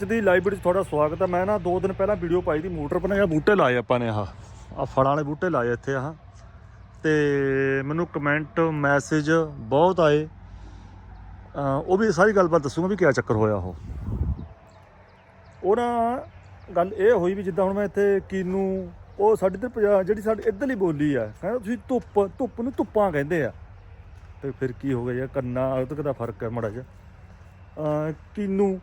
ਅੱਜ ਦੀ ਲਾਈਵ ਵਿੱਚ ਤੁਹਾਡਾ ਸਵਾਗਤ ਹੈ। ਮੈਂ ਨਾ ਦੋ ਦਿਨ ਪਹਿਲਾਂ ਵੀਡੀਓ ਪਾਈ ਦੀ ਮੋਟਰ ਬਣਾਇਆ, ਬੂਟੇ ਲਾਏ ਆਪਾਂ ਨੇ ਆਹ। ਆ ਫਲਾਂ ਵਾਲੇ ਬੂਟੇ ਲਾਏ ਇੱਥੇ ਆਹ। ਤੇ ਮੈਨੂੰ ਕਮੈਂਟ ਮੈਸੇਜ ਬਹੁਤ ਆਏ। ਉਹ ਵੀ ਸਾਰੀ ਗੱਲਬਾਤ ਦੱਸੂਗਾ ਵੀ ਕਿਆ ਚੱਕਰ ਹੋਇਆ ਉਹ। ਉਹ ਨਾ ਗੱਲ ਇਹ ਹੋਈ ਵੀ ਜਿੱਦਾਂ ਹੁਣ ਮੈਂ ਇੱਥੇ ਕੀਨੂ, ਉਹ ਸਾਡੇ ਤੇ ਜਿਹੜੀ ਸਾਡੀ ਇੱਧਰਲੀ ਬੋਲੀ ਆ, ਕਹਿੰਦਾ ਤੁਸੀਂ ਧੁੱਪ ਧੁੱਪ ਨੂੰ ਧੁੱਪਾਂ ਕਹਿੰਦੇ ਆ। ਤੇ ਫਿਰ ਕੀ ਹੋ ਗਿਆ ਯਾਰ, ਕੰਨਾ ਤੱਕ ਦਾ ਫ਼ਰਕ ਹੈ ਮੜਾ ਜਿਹਾ। ਅਹ ਕੀਨੂ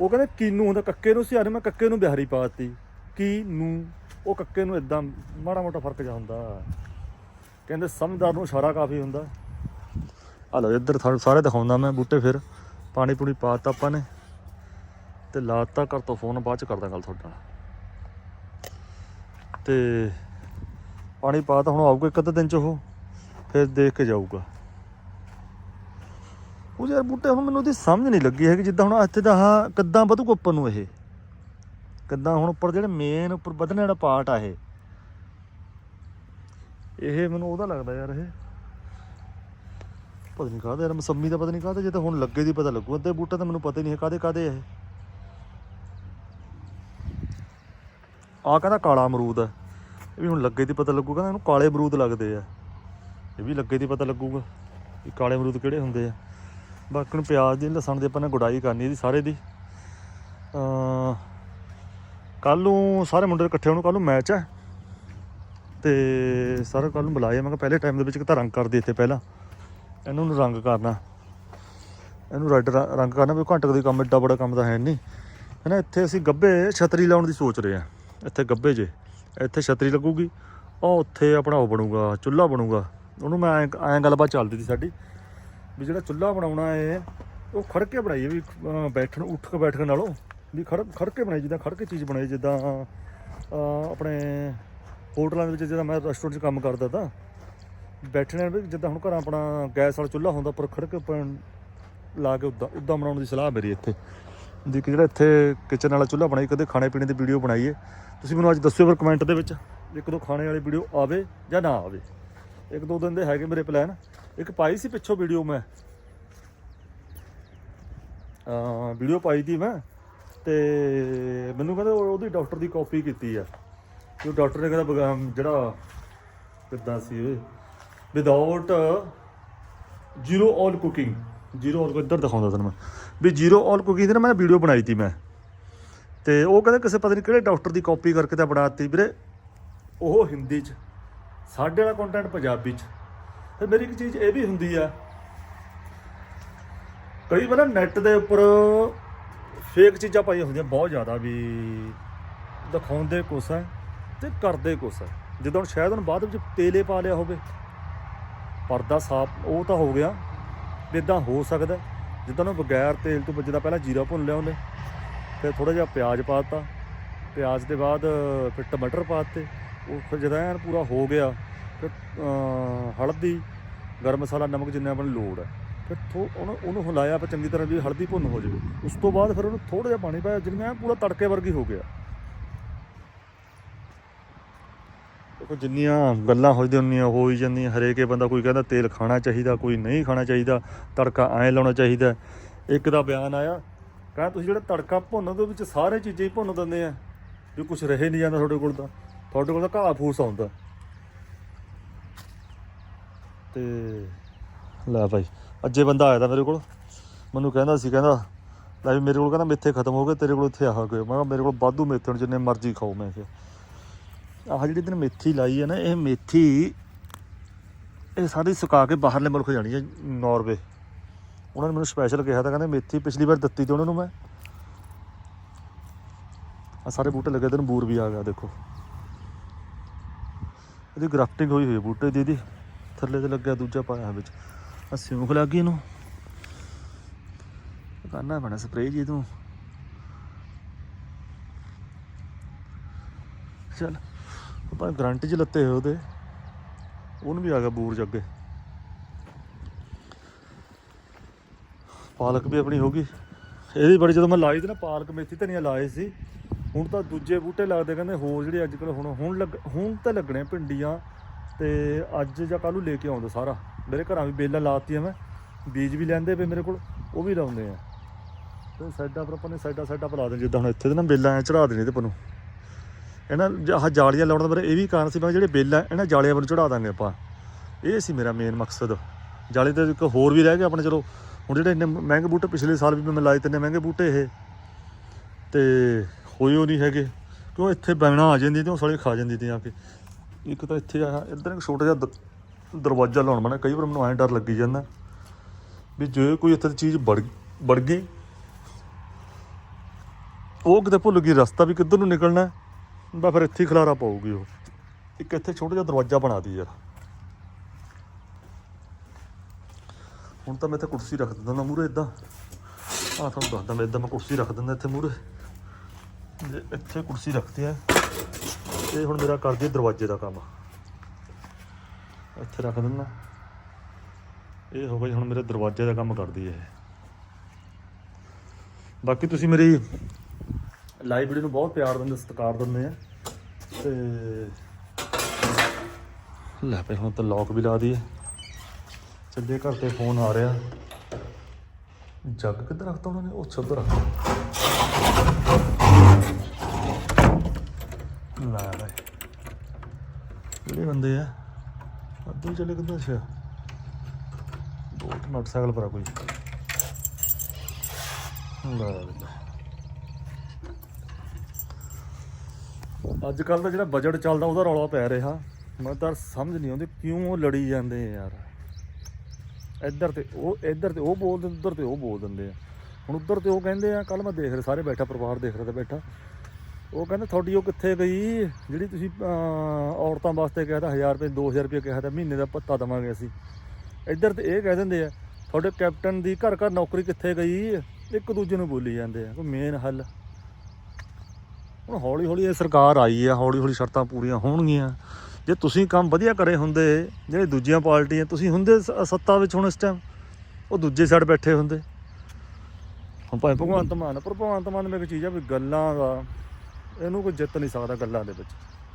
ਉਹ ਕਹਿੰਦੇ ਕੀਨੂ ਹੁੰਦਾ, ਕੱਕੇ ਨੂੰ ਸਿਆਰੇ ਮੈਂ ਕੱਕੇ ਨੂੰ ਬਿਹਾਰੀ ਪਾਤੀ। ਕੀ ਨੂੰ? ਉਹ ਕੱਕੇ ਨੂੰ ਇਦਾਂ ਮਾੜਾ ਮੋਟਾ ਫ਼ਰਕ ਜਿਹਾ ਹੁੰਦਾ। ਕਹਿੰਦੇ ਸਮਝਦਾਰ ਨੂੰ ਇਸ਼ਾਰਾ ਕਾਫੀ ਹੁੰਦਾ। ਆ ਲਓ ਇੱਧਰ ਤੁਹਾਨੂੰ ਸਾਰੇ ਦਿਖਾਉਂਦਾ ਮੈਂ ਬੂਟੇ ਫਿਰ। ਪਾਣੀ ਪੂਣੀ ਪਾਤਾ ਆਪਾਂ ਨੇ। ਤੇ ਲਾਤਾ ਕਰ ਤੋਂ ਫੋਨ, ਬਾਅਦ ਚ ਕਰਦਾ ਗੱਲ ਤੁਹਾਡੇ ਨਾਲ। ਤੇ ਪਾਣੀ ਪਾਤਾ ਹੁਣ ਆਊਗਾ ਇੱਕ ਅੱਧੇ ਦਿਨ ਚ ਉਹ। ਫਿਰ ਦੇਖ ਕੇ ਜਾਊਗਾ। ਉਹ ਯਾਰ ਬੂਟੇ, ਹੁਣ ਮੈਨੂੰ ਉਹਦੀ ਸਮਝ ਨਹੀਂ ਲੱਗੀ ਹੈਗੀ, ਜਿੱਦਾਂ ਹੁਣ ਇੱਥੇ ਦਾ ਆਹ ਕਿੱਦਾਂ ਵਧੂਗਾ ਉੱਪਰ ਨੂੰ ਇਹ। ਕਿੱਦਾਂ ਹੁਣ ਉੱਪਰ ਜਿਹੜੇ ਮੇਨ ਉੱਪਰ ਵਧਣ ਵਾਲਾ ਪਾਰਟ ਆ ਇਹ। ਇਹ ਮੈਨੂੰ ਉਹਦਾ ਲੱਗਦਾ ਯਾਰ ਇਹ। ਪਤਾ ਨਹੀਂ ਕਾਹਦਾ ਯਾਰ ਮਸੰਮੀ ਦਾ ਪਤਾ ਨਹੀਂ ਕਾਹਦਾ, ਜੇ ਤਾਂ ਹੁਣ ਲੱਗੇ ਦੀ ਪਤਾ ਲੱਗੂ, ਅੱਧੇ ਬੂਟੇ ਤਾਂ ਮੈਨੂੰ ਪਤਾ ਹੀ ਨਹੀਂ ਹੈ ਕਾਹਦੇ ਕਾਹਦੇ ਇਹ। ਆ ਕਹਿੰਦਾ ਕਾਲਾ ਅਮਰੂਦ ਹੈ ਇਹ ਵੀ ਹੁਣ ਲੱਗੇ ਦੀ ਪਤਾ ਲੱਗੂਗਾ ਕਹਿੰਦਾ ਇਹਨੂੰ ਕਾਲੇ ਅਮਰੂਦ ਲੱਗਦੇ ਆ। ਇਹ ਵੀ ਲੱਗੇ ਦੀ ਪਤਾ ਲੱਗੂਗਾ ਵੀ ਕਾਲੇ ਅਮਰੂਦ ਕਿਹੜੇ ਹੁੰਦੇ ਆ। ਬਾਕੀ ਨੂੰ ਪਿਆਜ਼ ਦੀ ਲਸਣ ਦੀ ਆਪਾਂ ਨੇ ਗੁਡਾਈ ਕਰਨੀ ਇਹਦੀ ਸਾਰੇ ਦੀ। ਕੱਲ ਨੂੰ ਸਾਰੇ ਮੁੰਡੇ ਇਕੱਠੇ ਹੋਣ ਕੱਲ ਨੂੰ ਮੈਚ ਹੈ। ਤੇ ਸਾਰੇ ਕੱਲ ਨੂੰ ਬੁਲਾਇਆ ਮੈਂ ਕਿਹਾ ਪਹਿਲੇ ਟਾਈਮ ਦੇ ਵਿੱਚ ਇੱਕ ਤਾਂ ਰੰਗ ਕਰਦੇ ਇੱਥੇ ਪਹਿਲਾਂ। ਇਹਨੂੰ ਨੂੰ ਰੰਗ ਕਰਨਾ। ਇਹਨੂੰ ਰੈੱਡ ਰੰਗ ਕਰਨਾ ਵੀ ਘੰਟੇ ਕੁ ਕੰਮ, ਏਡਾ ਬੜਾ ਕੰਮ ਤਾਂ ਹੈ ਨਹੀਂ। ਹੈ ਨਾ, ਇੱਥੇ ਅਸੀਂ ਗੱਬੇ ਛਤਰੀ ਲਾਉਣ ਦੀ ਸੋਚ ਰਹੇ ਆ ਇੱਥੇ ਗੱਬੇ ਜੇ। ਇੱਥੇ ਛਤਰੀ ਲੱਗੂਗੀ। ਉਹ ਉੱਥੇ ਆਪਣਾ ਉਹ ਬਣੂਗਾ, ਚੁੱਲ੍ਹਾ ਬਣੂਗਾ। ਉਹਨੂੰ ਮੈਂ ਐਂ ਐਂ ਗੱਲਬਾਤ ਚੱਲਦੀ ਸੀ ਸਾਡੀ। ਵੀ ਜਿਹੜਾ ਚੁੱਲ੍ਹਾ ਬਣਾਉਣਾ ਹੈ ਉਹ ਖੜ ਕੇ ਬਣਾਈਏ ਵੀ ਬੈਠਣ, ਉੱਠ ਕੇ ਬੈਠਣ ਨਾਲੋਂ, ਵੀ ਖੜ ਖੜ ਕੇ ਬਣਾਈ ਜਿੱਦਾਂ ਖੜ ਕੇ ਚੀਜ਼ ਬਣਾਈ ਜਿੱਦਾਂ ਆਪਣੇ ਹੋਟਲਾਂ ਦੇ ਵਿੱਚ ਜਿੱਦਾਂ ਮੈਂ ਰੈਸਟੋਰੈਂਟ 'ਚ ਕੰਮ ਕਰਦਾ ਤਾਂ, ਬੈਠਣੇ ਵੀ ਜਿੱਦਾਂ ਹੁਣ ਘਰ ਆਪਣਾ ਗੈਸ ਵਾਲਾ ਚੁੱਲ੍ਹਾ ਹੁੰਦਾ ਪਰ ਖੜ ਕੇ ਆਪਾਂ ਲਾ ਕੇ ਉਦਾਂ ਉਦਾਂ ਬਣਾਉਣ ਦੀ ਸਲਾਹ ਮੇਰੀ ਇੱਥੇ। ਦੀ ਕਿ ਜਿਹੜਾ ਇੱਥੇ ਕਿਚਨ ਵਾਲਾ ਚੁੱਲ੍ਹਾ ਬਣਾਈ ਕਦੇ ਖਾਣੇ ਪੀਣੇ ਦੀ ਵੀਡੀਓ ਬਣਾਈਏ। ਤੁਸੀਂ ਮੈਨੂੰ ਅੱਜ ਦੱਸਿਓ ਫਿਰ ਕਮੈਂਟ ਦੇ ਵਿੱਚ ਇੱਕ ਦੋ ਖਾਣੇ ਵਾਲੀ ਵੀਡੀਓ ਆਵੇ ਜਾਂ ਨਾ ਆਵੇ। ਇੱਕ ਦੋ ਦਿਨ ਦੇ ਹੈਗੇ ਮੇਰੇ ਪਲਾਨ ਇੱਕ ਪਾਈ ਸੀ ਪਿੱਛੋਂ ਵੀਡੀਓ ਮੈਂ। ਅ ਵੀਡੀਓ ਪਾਈ ਦੀ ਮੈਂ ਤੇ ਮੈਨੂੰ ਕਹਿੰਦਾ ਉਹ- ਉਹਦੀ ਡਾਕਟਰ ਦੀ ਕਾਪੀ ਕੀਤੀ ਆ। ਤੇ ਉਹ ਡਾਕਟਰ ਨੇ ਕਹਿੰਦਾ ਬਗਾ- ਜਿਹੜਾ ਕਿੱਦਾਂ ਸੀ ਇਹ? Without zero oil cooking zero oil ਇੱਧਰ ਦਿਖਾਉਂਦਾ ਤੁਹਾਨੂੰ ਮੈਂ। ਵੀ ਜ਼ੀਰੋ ਆਲ ਕੁਕਿੰਗ ਦੀ ਨਾ ਮੈਂ ਵੀਡੀਓ ਬਣਾਈ ਤੀ ਮੈਂ। ਤੇ ਉਹ ਕਹਿੰਦੇ ਕਿਸੇ ਪਤਾ ਨਹੀਂ ਕਿਹੜੇ ਡਾਕਟਰ ਦੀ ਕਾਪੀ ਕਰਕੇ ਤਾਂ ਬਣਾਤੀ। ਵੀਰੇ, ਉਹ ਹਿੰਦੀ ਚ, ਸਾਡੇ ਵਾਲਾ ਕੰਟੈਂਟ ਪੰਜਾਬੀ ਚ। ਤੇ ਮੇਰੀ ਇੱਕ ਚੀਜ਼ ਇਹ ਵੀ ਹੁੰਦੀ ਆ। ਕਈ ਵਾਰ ਨੈਟ ਦੇ ਉੱਪਰ ਫੇਕ ਚੀਜ਼ਾਂ ਪਾਈਆਂ ਹੁੰਦੀਆਂ ਬਹੁਤ ਜ਼ਿਆਦਾ ਵੀ ਦਿਖਾਉਂਦੇ ਕੁਛ ਹੈ ਤੇ ਕਰਦੇ ਕੁਛ ਹੈ ਜਦੋਂ ਸ਼ਾਇਦ ਹੁਣ ਬਾਅਦ ਵਿੱਚ ਤੇਲੇ ਪਾ ਲਿਆ ਹੋਵੇ, ਪਰਦਾ ਸਾਫ਼, ਉਹ ਤਾਂ ਹੋ ਗਿਆ ਵੀ ਇਦਾਂ ਹੋ ਸਕਦਾ। ਜਿੱਦਾਂ ਉਹ ਬਗੈਰ ਤੇਲ ਤੋਂ ਜਿੱਦਾਂ ਪਹਿਲਾਂ ਜੀਰਾ ਭੁੰਨ ਲਿਆ ਉਹਨੇ, ਫਿਰ ਥੋੜਾ ਜਿਹਾ ਪਿਆਜ਼ ਪਾਤਾ ਪਿਆਜ਼ ਦੇ ਬਾਅਦ ਫਿਰ ਟਮਾਟਰ ਪਾਤੇ ਉਹ ਫਿਰ ਜਦੋਂ ਐਨ ਪੂਰਾ ਹੋ ਗਿਆ ਫਿਰ ਹਲਦੀ, ਗਰਮ ਮਸਾਲਾ, ਨਮਕ ਜਿੰਨਾ ਆਪਾਂ ਲੋੜ ਹੈ। ਫਿਰ ਥੋ, ਉਹਨੂੰ ਉਹਨੂੰ ਹਿਲਾਇਆ ਫਿਰ ਚੰਗੀ ਤਰ੍ਹਾਂ ਵੀ ਹਲਦੀ ਭੁੰਨ ਹੋ ਜਾਵੇ। ਉਸ ਤੋਂ ਬਾਅਦ ਫਿਰ ਉਹਨੂੰ ਥੋੜਾ ਜਿਹਾ ਪਾਣੀ ਪਾਇਆ, ਜਿਵੇਂ ਪੂਰਾ ਤੜਕੇ ਵਰਗੀ ਹੋ ਗਿਆ। ਦੇਖੋ, ਜਿੰਨੀਆਂ ਗੱਲਾਂ ਹੋ ਜਾਂਦੀਆਂ ਉਨੀਆਂ ਹੋ ਹੀ ਜਾਂਦੀਆਂ। ਹਰੇਕੇ ਬੰਦਾ ਕੋਈ ਕਹਿੰਦਾ ਤੇਲ ਖਾਣਾ ਚਾਹੀਦਾ, ਕੋਈ ਨਹੀਂ ਖਾਣਾ ਚਾਹੀਦਾ, ਤੜਕਾ ਐਂ ਲਾਉਣਾ ਚਾਹੀਦਾ। ਇੱਕ ਦਾ ਬਿਆਨ ਆਇਆ, ਕਹਿੰਦਾ ਤੁਸੀਂ ਜਿਹੜਾ ਤੜਕਾ ਭੁੰਨ ਦੇ ਵਿੱਚ ਸਾਰੇ ਚੀਜ਼ਾਂ ਹੀ ਭੁੰਨ ਦਿੰਦੇ ਆ। ਵੀ ਕੁਝ ਰਹੇ ਨਹੀਂ ਜਾਂਦਾ ਤੁਹਾਡੇ ਕੋਲ ਤਾਂ, ਤੁਹਾਡੇ ਕੋਲ ਤਾਂ ਘਾਹ ਫੂਸ ਆਉਂਦਾ। ਤੇ ਲੈ ਭਾਈ, ਅੱਜੇ ਬੰਦਾ ਆਇਆ ਤਾਂ ਮੇਰੇ ਕੋਲ। ਮੈਨੂੰ ਕਹਿੰਦਾ ਸੀ, ਕਹਿੰਦਾ, ਲੈ ਵੀ ਮੇਰੇ ਕੋਲ ਕਹਿੰਦਾ ਮੇਥੇ ਖਤਮ ਹੋ ਗਏ, ਤੇਰੇ ਕੋਲ ਇੱਥੇ ਆਹ ਗਏ ਮੈਂ ਕਿਹਾ ਮੇਰੇ ਕੋਲ ਵਾਧੂ ਮੇਥੇ ਹੁਣ ਜਿੰਨੇ ਮਰਜ਼ੀ ਖਾਓ ਮੈਂ ਕਿਹਾ। ਆਹ ਜਿਹੜੀ ਤੈਨੂੰ ਮੇਥੀ ਲਾਈ ਹੈ ਨਾ, ਇਹ ਮੇਥੀ ਇਹ ਸਾਰੀ ਸੁਕਾ ਕੇ ਬਾਹਰਲੇ ਮੁਲਕ ਜਾਣੀ ਹੈ, ਨਾਰਵੇ। ਉਹਨਾਂ ਨੇ ਮੈਨੂੰ ਸਪੈਸ਼ਲ ਕਿਹਾ ਤਾਂ ਕਹਿੰਦੇ ਮੇਥੀ ਪਿਛਲੀ ਵਾਰ ਦਿੱਤੀ ਤੇ ਉਹਨਾਂ ਨੂੰ ਮੈਂ। ਆ ਸਾਰੇ ਬੂਟੇ ਲੱਗੇ ਤੈਨੂੰ ਬੂਰ ਵੀ ਆ ਗਿਆ, ਦੇਖੋ। ਇਹਦੀ ਗ੍ਰਾਫਟਿੰਗ ਹੋਈ ਹੋਈ ਬੂਟੇ ਦੀ ਇਹਦੀ। ਥੱਲੇ ਤੇ ਲੱਗਿਆ ਦੂਜਾ ਪਾਇਆ ਵਿੱਚ। ਆ ਸਿਉਂਖ ਲੱਗ ਗਈ ਇਹਨੂੰ। ਕਰਨਾ ਪੈਣਾ ਸਪਰੇਅ ਜੀ ਤੂੰ। ਚੱਲ, ਆਪਾਂ ਗਰੰਟੀ ਚ ਲੱਤੇ ਹੋਏ ਉਹਦੇ। ਉਹਨੂੰ ਵੀ ਆ ਗਿਆ ਬੂਰ ਚ ਅੱਗੇ। ਪਾਲਕ ਵੀ ਆਪਣੀ ਹੋ ਗਈ। ਇਹਦੀ ਬੜੀ, ਜਦੋਂ ਮੈਂ ਲਾਈ ਤੇ ਨਾ ਪਾਲਕ, ਮੇਥੀ ਧਨੀਆ ਲਾਏ ਸੀ, ਹੁਣ ਤਾਂ ਦੂਜੇ ਬੂਟੇ ਲੱਗਦੇ, ਕਹਿੰਦੇ ਹੋਰ ਜਿਹੜੇ ਅੱਜ ਕੱਲ ਹੁਣ ਹੁਣ ਲੱਗ ਹੁਣ ਤਾਂ ਲੱਗਣੇ ਭਿੰਡੀਆਂ। ਤੇ ਅੱਜ ਜਾਂ ਕੱਲ੍ਹ ਨੂੰ ਲੈ ਕੇ ਆਉਂਦਾ ਸਾਰਾ। ਮੇਰੇ ਘਰਾਂ ਵੀ ਬੇਲਾਂ ਲਾਤੀਆਂ ਮੈਂ। ਬੀਜ ਵੀ ਲੈਂਦੇ ਪਏ ਮੇਰੇ ਕੋਲ, ਉਹ ਵੀ ਲਾਉਂਦੇ ਆ। ਤੇ ਸਾਈਡਾਂ ਪਰ ਆਪਾਂ ਨੇ ਸਾਈਡਾਂ ਸਾਈਡਾਂ ਪਰ ਲਾ ਦੇ ਜਿੱਦਾਂ ਹੁਣ ਇੱਥੇ ਦੇ ਨਾ ਬੇਲਾਂ ਐ ਚੜਾ ਦੇਣੇ ਤੇ ਆਪਾਂ ਇਹਨਾਂ ਆਹ ਜਾਲੀਆਂ ਲਾਉਣ ਦਾ ਮੇਰੇ ਇਹ ਵੀ ਕਾਰਨ ਸੀ ਮੈਂ ਜਿਹੜੇ ਬੇਲਾਂ ਇਹਨਾਂ ਜਾਲੀਆਂ ਪਰ ਚੜਾ ਦਾਂਗੇ ਆਪਾਂ। ਇਹ ਸੀ ਮੇਰਾ ਮੇਨ ਮਕਸਦ। ਜਾਲੀ ਤੇ ਇੱਕ ਹੋਰ ਵੀ ਰਹਿ ਗਿਆ ਆਪਣੇ, ਚਲੋ ਹੁਣ ਜਿਹੜੇ ਇੰਨੇ ਮਹਿੰਗੇ ਬੂਟੇ ਪਿਛਲੇ ਸਾਲ ਵੀ ਮੈਂ ਲਾਏ ਤੇ ਇੰਨੇ ਮਹਿੰਗੇ ਬੂਟੇ ਇਹ। ਤੇ ਹੋਏ ਉਹ ਨਹੀਂ ਹੈਗੇ। ਕਿਉਂ ਇੱਥੇ ਬੈਣਾ ਆ ਜਾਂਦੀ ਤੇ ਉਹ ਸਾਲੇ ਖਾ ਜਾਂਦੀ ਤੇ ਆ ਕੇ। ਇੱਕ ਤਾਂ ਇੱਥੇ ਆ ਇੱਧਰ ਇੱਕ ਛੋਟਾ ਜਿਹਾ ਦਰਵਾਜ਼ਾ ਲਾਉਣ ਬਣਾ ਕਈ ਵਾਰ ਮੈਨੂੰ ਐਂ ਡਰ ਲੱਗੀ ਜਾਂਦਾ ਵੀ ਜੇ ਕੋਈ ਇੱਥੇ ਦੀ ਚੀਜ਼ ਵੜ ਵੜ ਗਈ ਉਹ ਕਿਤੇ ਭੁੱਲ ਗਈ ਰਸਤਾ ਵੀ ਕਿੱਧਰ ਨੂੰ ਨਿਕਲਣਾ ਹੈ, ਬਾ ਫਿਰ ਇੱਥੇ ਹੀ ਖਲਾਰਾ ਪਾਊਗੀ ਉਹ। ਇੱਕ ਇੱਥੇ ਛੋਟਾ ਜਿਹਾ ਦਰਵਾਜ਼ਾ ਬਣਾ ਦੀ ਯਾਰ। ਹੁਣ ਤਾਂ ਮੈਂ ਇੱਥੇ ਕੁਰਸੀ ਰੱਖ ਦਿੰਦਾ ਨਾ ਮੂਰੇ ਇਦਾਂ ਆ ਤੁਹਾਨੂੰ ਦੱਸਦਾ ਮੈਂ ਇਦਾਂ ਮੈਂ ਕੁਰਸੀ ਰੱਖ ਦਿੰਦਾ ਇੱਥੇ ਮੂਰੇ ਜੇ ਇੱਥੇ ਕੁਰਸੀ ਰੱਖਦੇ ਆ ਇਹ ਹੁਣ ਮੇਰਾ ਕਰਦੀ ਹੈ ਦਰਵਾਜ਼ੇ ਦਾ ਕੰਮ ਇੱਥੇ ਰੱਖ ਦਿੰਦਾ। ਇਹ ਹੋ ਗਿਆ ਹੁਣ ਮੇਰੇ ਦਰਵਾਜ਼ੇ ਦਾ ਕੰਮ ਕਰਦੀ ਹੈ ਇਹ। ਬਾਕੀ ਤੁਸੀਂ ਮੇਰੀ ਲਾਈਵ ਵੀਡੀਓ ਨੂੰ ਬਹੁਤ ਪਿਆਰ ਦਿੰਦੇ, ਸਤਿਕਾਰ ਦਿੰਦੇ ਆ। ਤੇ ਲੈ ਪਏ ਹੁਣ ਤਾਂ ਲੌਕ ਵੀ ਲਾ ਦਈਏ। ਚੱਲੇ ਘਰ ਤੇ ਫੋਨ ਆ ਰਿਹਾ। ਜੱਗ ਕਿੱਧਰ ਰੱਖਤਾ ਉਹਨਾਂ ਨੇ? ਉਹ ਛੱਡ ਰੱਖ। ਲੈ ਲੈ। ਕਿਹੜੇ ਬੰਦੇ ਆ? ਅੱਧੂ ਚੱਲੇ ਕਿੱਧਰ ਅੱਛਾ ਬੋਟ ਮੋਟਰਸਾਈਕਲ ਪਰ ਕੋਈ। ਲੈ ਲੈ। ਅੱਜ ਕੱਲ ਦਾ ਜਿਹੜਾ ਬਜਟ ਚੱਲਦਾ, ਉਹਦਾ ਰੌਲਾ ਪੈ ਰਿਹਾ। ਮੈਂ ਤਾਂ ਸਮਝ ਨਹੀਂ ਆਉਂਦੀ ਕਿਉਂ ਉਹ ਲੜੀ ਜਾਂਦੇ ਯਾਰ। ਇੱਧਰ ਤੇ ਉਹ, ਇੱਧਰ ਤੇ ਉਹ ਬੋਲ ਦਿੰਦੇ ਉੱਧਰ ਤੇ ਉਹ ਬੋਲ ਦਿੰਦੇ ਆ। ਹੁਣ ਉੱਧਰ ਤੇ ਉਹ ਕਹਿੰਦੇ ਆ ਕੱਲ ਮੈਂ ਦੇਖ ਰਿਹਾ, ਸਾਰੇ ਬੈਠਾ, ਪਰਿਵਾਰ ਦੇਖ ਰਿਹਾ ਤੇ ਬੈਠਾ। ਉਹ ਕਹਿੰਦੇ ਤੁਹਾਡੀ ਉਹ ਕਿੱਥੇ ਗਈ? ਜਿਹੜੀ ਤੁਸੀਂ ਔਰਤਾਂ ਵਾਸਤੇ ਕਿਹਾ ਤਾਂ 1000 ਰੁਪਏ 2000 ਰੁਪਏ ਕਿਹਾ ਤਾਂ ਮਹੀਨੇ ਦਾ ਭੱਤਾ ਦਵਾਂਗੇ ਅਸੀਂ। ਇੱਧਰ ਤੇ ਇਹ ਕਹਿ ਦਿੰਦੇ ਆ ਤੁਹਾਡੇ ਕੈਪਟਨ ਦੀ ਘਰ ਘਰ ਨੌਕਰੀ ਕਿੱਥੇ ਗਈ? ਇੱਕ ਦੂਜੇ ਨੂੰ ਬੋਲੀ ਜਾਂਦੇ ਆ ਕੋਈ ਮੇਨ ਹੱਲ। ਹੁਣ ਹੌਲੀ ਹੌਲੀ ਇਹ ਸਰਕਾਰ ਆਈ ਆ ਹੌਲੀ ਹੌਲੀ ਸ਼ਰਤਾਂ ਪੂਰੀਆਂ ਹੋਣਗੀਆਂ। ਜੇ ਤੁਸੀਂ ਕੰਮ ਵਧੀਆ ਕਰੇ ਹੁੰਦੇ ਜਿਹੜੇ ਦੂਜੀਆਂ ਪਾਰਟੀਆਂ ਤੁਸੀਂ ਹੁੰਦੇ ਸੱਤਾ ਵਿੱਚ ਹੁਣ ਇਸ ਟਾਈਮ ਉਹ ਦੂਜੇ ਸਾਈਡ ਬੈਠੇ ਹੁੰਦੇ। ਹੁਣ ਭਾਵੇਂ ਭਗਵੰਤ ਮਾਨ ਪਰ ਭਗਵੰਤ ਮਾਨ ਮੇਰੀ ਚੀਜ਼ ਆ ਵੀ ਗੱਲਾਂ ਦਾ ਇਹਨੂੰ ਕੋਈ ਜਿੱਤ ਨਹੀਂ ਸਕਦਾ ਗੱਲਾਂ ਦੇ ਵਿੱਚ।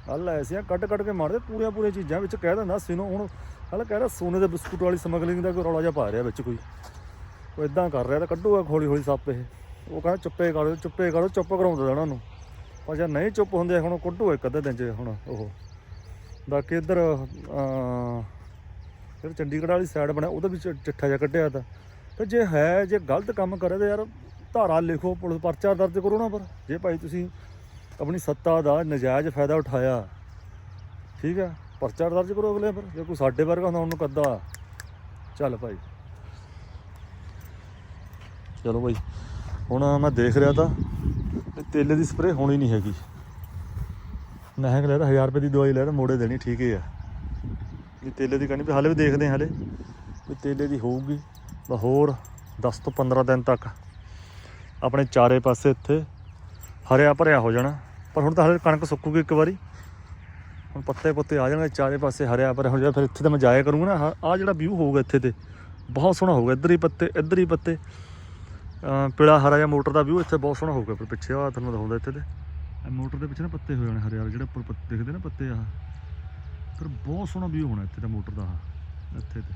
ਗੱਲ ਐਸੀਆਂ ਕੱਢ ਕੱਢ ਕੇ ਮਾਰਦੇ ਪੂਰੀਆਂ ਪੂਰੀਆਂ ਚੀਜ਼ਾਂ ਵਿੱਚ ਕਹਿ ਦਿੰਦਾ ਸੀਨੋ ਹੁਣ ਹਲ ਕਹਿ ਰਿਹਾ ਸੋਨੇ ਦੇ ਬਿਸਕੁਟ ਵਾਲੀ ਸਮਗਲਿੰਗ ਦਾ ਕੋਈ ਰੌਲਾ ਜਿਹਾ ਪਾ ਰਿਹਾ ਵਿੱਚ ਕੋਈ। ਉਹ ਇਦਾਂ ਕਰ ਰਿਹਾ ਤਾਂ ਕੱਢੂਗਾ ਹੌਲੀ ਹੌਲੀ ਸੱਪ ਇਹ। ਉਹ ਕਹਿੰਦਾ ਚੁੱਪੇ ਕਰੋ ਚੁੱਪੇ ਕਰੋ ਚੁੱਪ ਕਰਾਉਂਦਾ ਉਹਨਾਂ। ਨੂੰ ਪਰ ਜੇ ਨਹੀਂ ਚੁੱਪ ਹੁੰਦੇ ਹੁਣ ਕੱਢੂ ਇੱਕ ਅੱਧੇ ਦਿਨ ਚ ਹੁਣ ਉਹ। ਬਾਕੀ ਇੱਧਰ ਅਹ, ਫਿਰ ਚੰਡੀਗੜ੍ਹ ਵਾਲੀ ਸਾਈਡ ਬਣਿਆ ਉਹਦੇ ਵਿੱਚ ਚਿੱਠਾ ਜਿਹਾ ਕੱਢਿਆ ਤਾਂ। ਤੇ ਜੇ ਹੈ ਜੇ ਗਲਤ ਕੰਮ ਕਰੇ ਤਾਂ ਯਾਰ ਧਾਰਾ ਲਿਖੋ ਪੁਲਿਸ ਪਰਚਾ ਦਰਜ ਕਰੋ ਨਾ ਪਰ। ਜੇ ਭਾਈ ਤੁਸੀਂ ਆਪਣੀ ਸੱਤਾ ਦਾ ਨਜਾਇਜ਼ ਫਾਇਦਾ ਉਠਾਇਆ। ਠੀਕ ਹੈ? ਪਰਚਾ ਦਰਜ ਕਰੋ ਅਗਲੇ ਪਰ। ਜੇ ਕੋਈ ਸਾਡੇ ਵਰਗਾ ਹੁੰਦਾ, ਉਹਨੂੰ ਕੱਦਾ। ਚੱਲ ਭਾਈ। ਚਲੋ ਭਾਈ। ਹੁਣ ਮੈਂ ਦੇਖ ਰਿਹਾ ਤਾਂ ਤੇ ਤੇਲੇ ਦੀ ਸਪਰੇਅ ਹੋਣੀ ਨਹੀਂ ਹੈਗੀ। ਮਹਿੰਗ ਲੈ ਤਾਂ 1000 ਰੁਪਏ ਦੀ ਦਵਾਈ ਲੈ ਤਾਂ ਮੋੜੇ ਦੇਣੀ ਠੀਕ ਹੀ ਆ। ਵੀ ਤੇਲੇ ਦੀ ਕਹਣੀ ਵੀ ਹਾਲੇ ਵੀ ਦੇਖਦੇ ਹਾਂ ਹਾਲੇ। ਵੀ ਤੇਲੇ ਦੀ ਹੋਊਗੀ ਬਸ ਹੋਰ 10 ਤੋਂ 15 ਦਿਨ ਤੱਕ। ਆਪਣੇ ਚਾਰੇ ਪਾਸੇ ਇੱਥੇ ਹਰਿਆ ਭਰਿਆ ਹੋ ਜਾਣਾ। ਪਰ ਹੁਣ ਤਾਂ ਹਾਲੇ ਕਣਕ ਸੁੱਕੂਗੀ ਇੱਕ ਵਾਰੀ। ਹੁਣ ਪੱਤੇ ਪੁੱਤੇ ਆ ਜਾਣਗੇ, ਚਾਰੇ ਪਾਸੇ ਹਰਿਆ ਭਰਿਆ ਹੋ ਜਾਣਾ ਫਿਰ ਇੱਥੇ ਤਾਂ ਮੈਂ ਜਾਇਆ ਕਰੂੰਗਾ ਨਾ। ਆ ਜਿਹੜਾ ਵਿਊ ਹੋਊਗਾ ਇੱਥੇ ਤੇ, ਬਹੁਤ ਸੋਹਣਾ ਹੋਊਗਾ, ਇੱਧਰ ਹੀ ਪੱਤੇ, ਇੱਧਰ ਹੀ ਪੱਤੇ। ਪਿਲਾ ਹਰਾ ਜਾਂ ਮੋਟਰ ਦਾ ਵਿਊ ਇੱਥੇ ਬਹੁਤ ਸੋਹਣਾ ਹੋਊਗਾ, ਫਿਰ ਪਿੱਛੇ ਆ ਤੁਹਾਨੂੰ ਦਿਖਾਉਂਦਾ ਇੱਥੇ ਤੇ। ਮੋਟਰ ਦੇ ਪਿੱਛੇ ਨਾ ਪੱਤੇ ਹੋ ਜਾਣੇ ਹਰੇ ਹਰੇ, ਜਿਹੜੇ ਉੱਪਰ ਪੱਤੇ ਦਿਖਦੇ ਨਾ ਪੱਤੇ ਆ ਫਿਰ ਬਹੁਤ ਸੋਹਣਾ ਵਿਊ ਹੋਣਾ ਇੱਥੇ ਦਾ ਮੋਟਰ ਦਾ ਇੱਥੇ ਤੇ।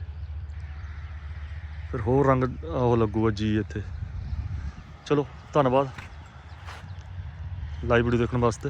ਫਿਰ ਹੋਰ ਰੰਗ ਉਹ ਲੱਗੂਗਾ ਜੀ ਇੱਥੇ। ਚਲੋ, ਧੰਨਵਾਦ। ਲਾਈਵ ਵੀਡੀਓ ਦੇਖਣ ਵਾਸਤੇ।